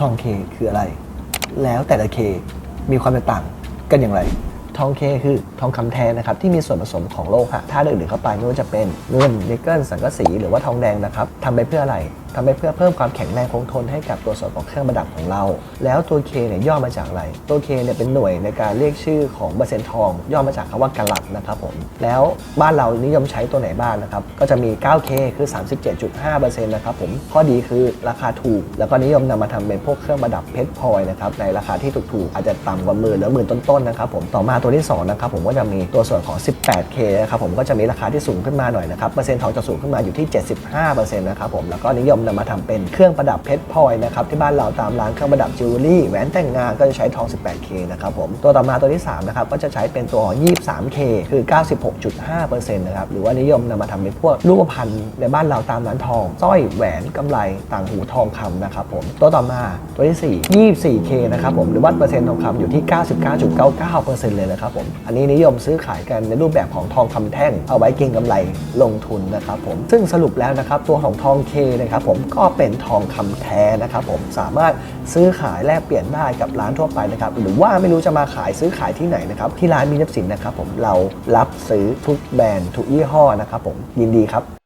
ทองเคคืออะไร แล้วแต่ละเคมีความแตกต่างกันอย่างไร ทองเคคือทองคำแท้นะครับที่มีส่วนผสมของโลหะธาตุอื่นๆเข้าไปไม่ว่าจะเป็นเงินนิกเกิลสังกะสีหรือว่าทองแดงนะครับทำไปเพื่ออะไรทำไปเพื่อเพิ่มความแข็งแรงคงทนให้กับตัวส่วนของเครื่องประดับของเรา แล้วตัวเคเนี่ยย่อมาจากอะไร ตัวเคเนี่ยเป็นหน่วยในการเรียกชื่อของเปอร์เซ็นต์ทอง ย่อมาจากคำว่ากะลัดนะครับผม แล้วบ้านเรานิยมใช้ตัวไหนบ้างนะครับ ก็จะมี 9K คือ 37.5%นะครับผม ข้อดีคือราคาถูก แล้วก็นิยมนำมาทำเป็นพวกเครื่องประดับเพชรพลอยนะครับ ในราคาที่ถูกๆอาจจะต่ำกว่าหมื่นหรือหมื่นต้นๆนะครับผม ต่อมาตัวที่สองนะครับผมก็จะมีตัวส่วนของ 18K นะครับผมก็จะมีราคาที่สูงขึ้นมาหน่อยนะครับเปอร์เซ็นต์ทองจะสูงขึ้นมาอยู่ที่ 75%นะครับผมแล้วก็นิยมนำมาทำเป็นเครื่องประดับเพชรพลอยนะครับที่บ้านเราตามร้านเครื่องประดับจิวเวลรี่แหวนแต่งงานก็จะใช้ทอง 18K นะครับผมตัวต่อมาตัวที่สามนะครับก็จะใช้เป็นตัว 23K คือ 96.5%นะครับหรือว่านิยมนำมาทำเป็นพวกรูปพรรณในบ้านเราตามร้านทองสร้อยแหวนกำไรต่างหูทองคำนะครับผมตัวต่อมาตัวที่ 4 24K นะครับผมหรือว่าเปอร์เซ็นต์ทองคำอยู่ที่ 99.99%เลยนะครับผม อันนี้นิยมซื้อขายกันในรูปแบบของทองคำแท่ง เอาไว้เก็งกำไรลงทุนนะครับผม ซึ่งสรุปแล้วนะครับตัวของทองเคนะครับผมก็เป็นทองคำแท้นะครับผม สามารถซื้อขายแลกเปลี่ยนได้กับร้านทั่วไปนะครับ หรือว่าไม่รู้จะมาขายซื้อขายที่ไหนนะครับ ที่ร้านมีนับสินนะครับผม เรารับซื้อทุกแบรนด์ทุกยี่ห้อนะครับผม ยินดีครับ